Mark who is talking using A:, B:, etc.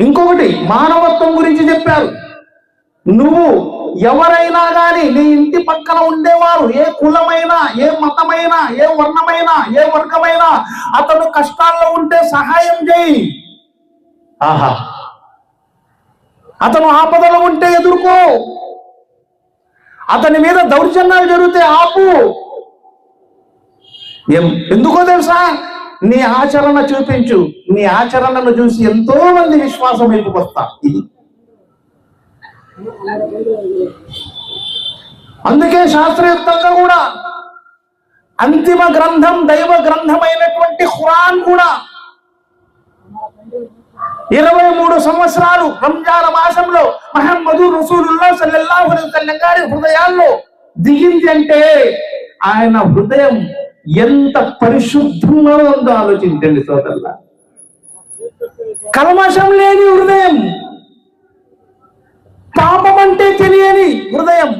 A: ఇంకొకటి మానవత్వం గురించి చెప్పారు. నువ్వు ఎవరైనా కానీ నీ ఇంటి పక్కన ఉండేవారు ఏ కులమైనా ఏ మతమైనా ఏ వర్ణమైనా ఏ వర్గమైనా అతను కష్టాల్లో ఉంటే సహాయం చేయి. ఆహా. అతను ఆపదలో ఉంటే ఎదుర్కో. అతని మీద దౌర్జన్యాలు జరిగితే ఆపు. ఎం- ఎందుకో తెలుసా? నీ ఆచరణ చూపించు. నీ ఆచరణను చూసి ఎంతో మంది విశ్వాసం వైపుకొస్తా ఇది అందుకే శాస్త్రయుక్తంగా కూడా అంతిమ గ్రంథం దైవ గ్రంథమైనటువంటి ఖురాన్ కూడా ఇరవై మూడు సంవత్సరాలు రంజాన మాసంలో మహమ్మదు రసూలుల్లా సల్లల్లాహు అలైహి గారి హృదయాల్లో దిగింది అంటే ఆయన హృదయం ఎంత పరిశుద్ధంగా ఉందో ఆలోచించండి సోదరుల. కల్మషం లేని హృదయం పాపం అంటే తెలియని హృదయం.